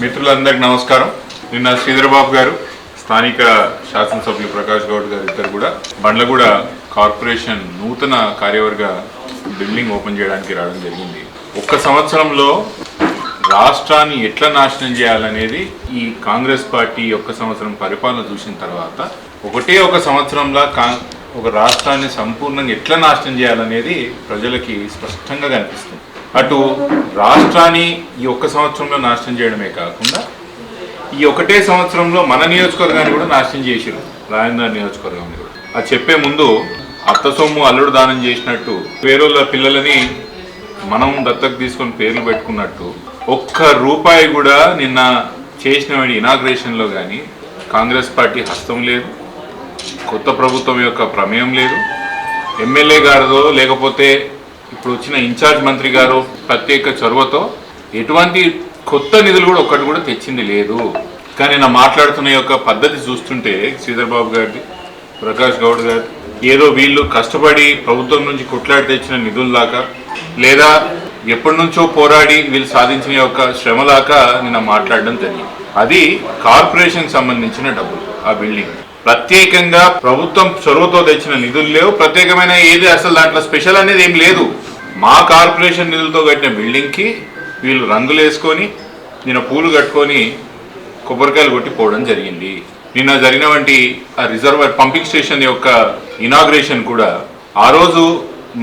మిత్రులందరికీ నమస్కారం. నిన్న శ్రీధరబాబు గారు స్థానిక శాసనసభ్యులు ప్రకాష్ గౌడ్ గారు ఇద్దరు కూడా బండ్లగూడ కార్పొరేషన్ నూతన కార్యవర్గ బిల్డింగ్ ఓపెన్ చేయడానికి రావడం జరిగింది. ఒక్క సంవత్సరంలో రాష్ట్రాన్ని ఎట్లా నాశనం చేయాలనేది ఈ కాంగ్రెస్ పార్టీ ఒక్క సంవత్సరం పరిపాలన చూసిన తర్వాత ఒకటే ఒక సంవత్సరంలో కా ఒక రాష్ట్రాన్ని సంపూర్ణంగా ఎట్లా నాశనం చేయాలనేది ప్రజలకి స్పష్టంగా కనిపిస్తుంది. అటు రాష్ట్రాన్ని ఈ ఒక్క సంవత్సరంలో నాశనం చేయడమే కాకుండా ఈ ఒకటే సంవత్సరంలో మన నియోజకవర్గాన్ని కూడా నాశనం చేసిరు రాజేంద్ర నియోజకవర్గాన్ని కూడా. అది చెప్పే ముందు అత్త సొమ్ము అల్లుడు దానం చేసినట్టు పేరుల పిల్లలని మనం దత్తకు తీసుకొని పేర్లు పెట్టుకున్నట్టు ఒక్క రూపాయి కూడా నిన్న చేసిన ఇనాగ్రేషన్లో కానీ కాంగ్రెస్ పార్టీ హస్తం లేదు కొత్త ప్రభుత్వం యొక్క ప్రమేయం లేదు ఎమ్మెల్యే గారిదో లేకపోతే ఇప్పుడు వచ్చిన ఇన్ఛార్జ్ మంత్రి గారు ప్రత్యేక చొరవతో ఎటువంటి కొత్త నిధులు కూడా ఒక్కటి కూడా తెచ్చింది లేదు. కానీ నా మాట్లాడుతున్న యొక్క పద్ధతి చూస్తుంటే శ్రీధర్బాబు గారిది ప్రకాష్ గౌడ్ గారు ఏదో వీళ్ళు కష్టపడి ప్రభుత్వం నుంచి కొట్లాడి తెచ్చిన నిధుల దాకా లేదా ఎప్పటి నుంచో పోరాడి వీళ్ళు సాధించిన యొక్క శ్రమ దాకా నిన్న మాట్లాడడం జరిగింది. అది కార్పొరేషన్ సంబంధించిన డబ్బులు ఆ బిల్డింగ్. ప్రత్యేకంగా ప్రభుత్వం చొరవతో తెచ్చిన నిధులు లేవు. ప్రత్యేకమైన ఏది అసలు దాంట్లో స్పెషల్ అనేది ఏం లేదు. మా కార్పొరేషన్ నిధులతో కట్టిన బిల్డింగ్కి వీళ్ళు రంగులు వేసుకొని నిన్న పూలు కట్టుకొని కొబ్బరికాయలు కొట్టిపోవడం జరిగింది. నిన్న జరిగినటువంటి ఆ రిజర్వర్ పంపింగ్ స్టేషన్ యొక్క ఇనాగ్రేషన్ కూడా ఆ రోజు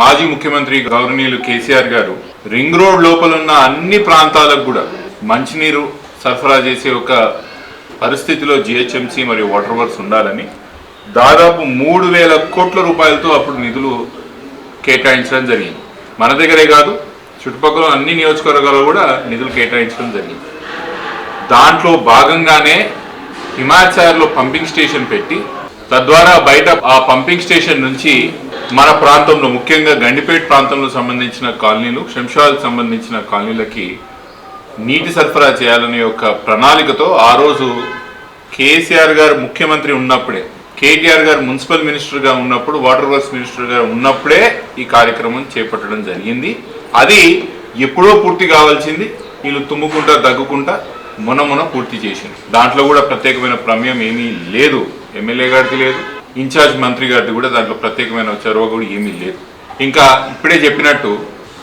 మాజీ ముఖ్యమంత్రి గౌరవనీయులు కేసీఆర్ గారు రింగ్ రోడ్ లోపల ఉన్న అన్ని ప్రాంతాలకు కూడా మంచినీరు సరఫరా చేసే ఒక పరిస్థితిలో జిహెచ్ఎంసీ మరియు వాటర్ వర్క్స్ ఉండాలని దాదాపు మూడు వేల కోట్ల రూపాయలతో అప్పుడు నిధులు కేటాయించడం జరిగింది. మన దగ్గరే కాదు చుట్టుపక్కల అన్ని నియోజకవర్గాల్లో కూడా నిధులు కేటాయించడం జరిగింది. దాంట్లో భాగంగానే హిమాచార్లో పంపింగ్ స్టేషన్ పెట్టి తద్వారా బయట ఆ పంపింగ్ స్టేషన్ నుంచి మన ప్రాంతంలో ముఖ్యంగా గండిపేట ప్రాంతంలో సంబంధించిన కాలనీలు శంషాలకు సంబంధించిన కాలనీలకి నీటి సరఫరా చేయాలనే యొక్క ప్రణాళికతో ఆ రోజు కేసీఆర్ గారు ముఖ్యమంత్రి ఉన్నప్పుడే కేటీఆర్ గారు మున్సిపల్ మినిస్టర్గా ఉన్నప్పుడు వాటర్ వర్క్స్ మినిస్టర్గా ఉన్నప్పుడే ఈ కార్యక్రమం చేపట్టడం జరిగింది. అది ఎప్పుడో పూర్తి కావాల్సింది వీళ్ళు తుమ్ముకుంటా దగ్గుకుంటా మొన్న మొన్న పూర్తి చేసింది దాంట్లో కూడా ప్రత్యేకమైన ప్రమేయం ఏమీ లేదు. ఎమ్మెల్యే గారికి లేదు ఇన్ఛార్జ్ మంత్రి గారిది కూడా దాంట్లో ప్రత్యేకమైన చొరవ కూడా ఏమీ లేదు. ఇంకా ఇప్పుడే చెప్పినట్టు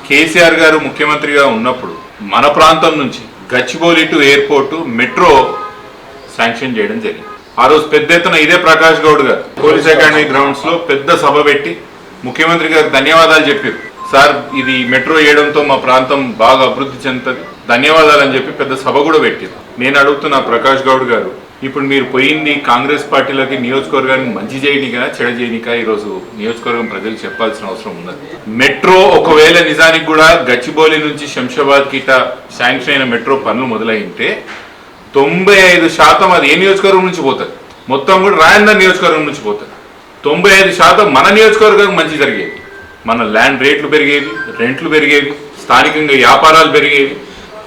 కేసీఆర్ గారు ముఖ్యమంత్రిగా ఉన్నప్పుడు మన ప్రాంతం నుంచి Gachibowli to airport metro sanction చేయడం జరిగింది. ఆ రోజు పెద్ద ఎత్తున ఇదే ప్రకాష్ గౌడ్ గారు పోలీస్ అకాడమీ గ్రౌండ్స్లో పెద్ద సభ పెట్టి ముఖ్యమంత్రి గారికి ధన్యవాదాలు చెప్పారు. సార్ ఇది మెట్రో వేయడంతో మా ప్రాంతం బాగా అభివృద్ధి చెందుతుంది. ధన్యవాదాలు అని చెప్పి పెద్ద సభ కూడా పెట్టారు. నేను అడుగుతున్నా ప్రకాష్ గౌడ్ గారు ఇప్పుడు మీరు పోయింది కాంగ్రెస్ పార్టీలోకి నియోజకవర్గానికి మంచి చేయనికా చెడ చేయనికా? ఈరోజు నియోజకవర్గం ప్రజలు చెప్పాల్సిన అవసరం ఉన్నది. మెట్రో ఒకవేళ నిజానికి కూడా గచ్చిబౌలి నుంచి శంషాబాద్ కిట శాంక్షన్ అయిన మెట్రో పనులు మొదలైంటే తొంభై ఐదు శాతం అది ఏ నియోజకవర్గం నుంచి పోతుంది? మొత్తం కూడా రాయందర్ నియోజకవర్గం నుంచి పోతుంది. తొంభై ఐదు శాతం మన నియోజకవర్గం మంచి జరిగేది. మన ల్యాండ్ రేట్లు పెరిగేవి రెంట్లు పెరిగేవి స్థానికంగా వ్యాపారాలు పెరిగేవి.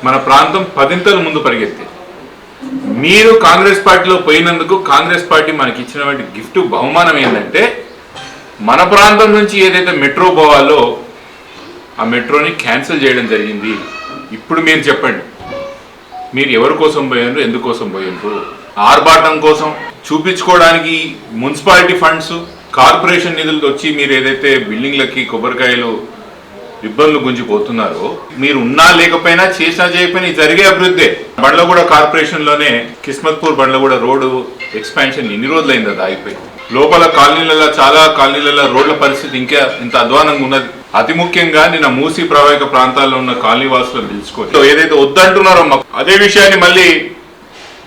మన ప్రాంతం పదింతలు ముందు పరిగెత్తేది మీరు కాంగ్రెస్ పార్టీలో పోయినందుకు కాంగ్రెస్ పార్టీ మనకి ఇచ్చినటువంటి గిఫ్ట్ బహుమానం ఏంటంటే మన ప్రాంతం నుంచి ఏదైతే మెట్రో పోవాలో ఆ మెట్రోని క్యాన్సిల్ చేయడం జరిగింది. ఇప్పుడు మీరు చెప్పండి మీరు ఎవరి కోసం పోయారు ఎందుకోసం పోయారు ఆర్భాటం కోసం చూపించుకోవడానికి మున్సిపాలిటీ ఫండ్స్ కార్పొరేషన్ నిధులతో వచ్చి మీరు ఏదైతే బిల్డింగ్లకి కొబ్బరికాయలు ఇబ్బందులు గుంజిపోతున్నారు. మీరు ఉన్నా లేకపోయినా చేసినా చేయకపోయినా జరిగే అభివృద్ధి. బండ్లగూడ కార్పొరేషన్లోనే కిస్మత్పూర్ బండ్లగూడ రోడ్డు ఎక్స్పాన్షన్ ఎన్ని రోజులైంది అది ఆగిపోయి లోపల కాలనీలలో చాలా కాలనీలలో రోడ్ల పరిస్థితి ఇంకా ఇంత అధ్వానంగా ఉన్నది. అతి ముఖ్యంగా నిన్న మూసి ప్రవాహిక ప్రాంతాల్లో ఉన్న కాలనీ వాసులను పిలుచుకొని. ఏదైతే వద్దంటున్నారో మాకు అదే విషయాన్ని మళ్ళీ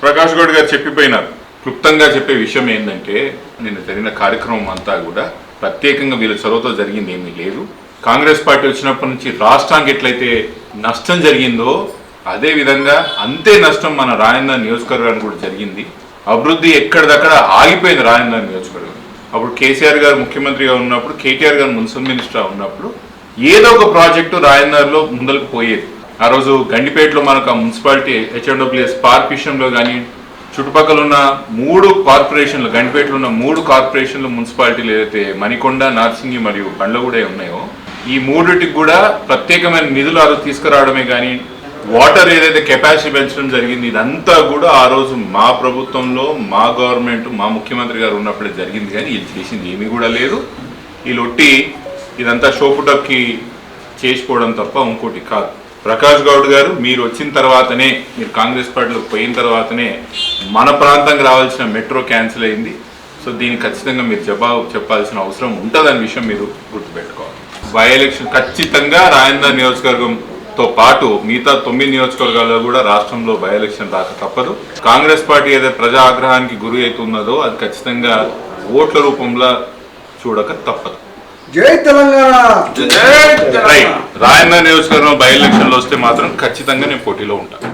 ప్రకాష్ గౌడ్ గారు చెప్పిపోయినారు. క్లుప్తంగా చెప్పే విషయం ఏంటంటే నిన్న జరిగిన కార్యక్రమం అంతా కూడా ప్రత్యేకంగా వీళ్ళ చొరవతో జరిగింది ఏమీ లేదు. కాంగ్రెస్ పార్టీ వచ్చినప్పటి నుంచి రాష్ట్రానికి ఎట్లయితే నష్టం జరిగిందో అదే విధంగా అంతే నష్టం మన రాజేంద్ర నియోజకవర్గానికి కూడా జరిగింది. అభివృద్ధి ఎక్కడిదక్కడ ఆగిపోయింది రాజేంద్ర నియోజకవర్గం. అప్పుడు కేసీఆర్ గారు ముఖ్యమంత్రిగా ఉన్నప్పుడు కేటీఆర్ గారు మున్సిపల్ మినిస్టర్ ఉన్నప్పుడు ఏదో ఒక ప్రాజెక్టు రాజేంద్రలో ముందలకు పోయేది. ఆ రోజు గండిపేటలో మనకు ఆ మున్సిపాలిటీ హెచ్ఎండబ్ల్యూఎస్ పార్క్ విషయంలో కానీ చుట్టుపక్కల ఉన్న మూడు కార్పొరేషన్లు గండిపేటలో ఉన్న మూడు కార్పొరేషన్లు మున్సిపాలిటీలు ఏదైతే మణికొండ నార్సింగి మరియు బండ్లగూడ ఉన్నాయో ఈ మూడిటికి కూడా ప్రత్యేకమైన నిధులు ఆ రోజు తీసుకురావడమే కానీ వాటర్ ఏదైతే కెపాసిటీ పెంచడం జరిగింది ఇదంతా కూడా ఆ రోజు మా ప్రభుత్వంలో మా గవర్నమెంట్ మా ముఖ్యమంత్రి గారు ఉన్నప్పుడే జరిగింది కానీ వీళ్ళు చేసింది ఏమీ కూడా లేదు. వీళ్ళు ఒట్టి ఇదంతా షోపుటప్కి చేసుకోవడం తప్ప ఇంకోటి కాదు. ప్రకాష్ గౌడ్ గారు మీరు వచ్చిన తర్వాతనే మీరు కాంగ్రెస్ పార్టీలోకి పోయిన తర్వాతనే మన ప్రాంతంకి రావాల్సిన మెట్రో క్యాన్సిల్ అయింది. సో దీనికి ఖచ్చితంగా మీరు జవాబు చెప్పాల్సిన అవసరం ఉంటుందనే విషయం మీరు గుర్తుపెట్టుకోవాలి. బై ఎలక్షన్ ఖచ్చితంగా రాజేంద్ర నియోజకవర్గంతో పాటు మిగతా తొమ్మిది నియోజకవర్గాల్లో కూడా రాష్ట్రంలో బై ఎలక్షన్ రాక తప్పదు. కాంగ్రెస్ పార్టీ ఏదైతే ప్రజా ఆగ్రహానికి గురి అవుతున్నదో అది ఖచ్చితంగా ఓట్ల రూపంలో చూడక తప్పదు. జై తెలంగాణ! రైట్ రాజేంద్ర నియోజకవర్గం బై ఎలక్షన్లో వస్తే మాత్రం ఖచ్చితంగా నేను పోటీలో ఉంటాను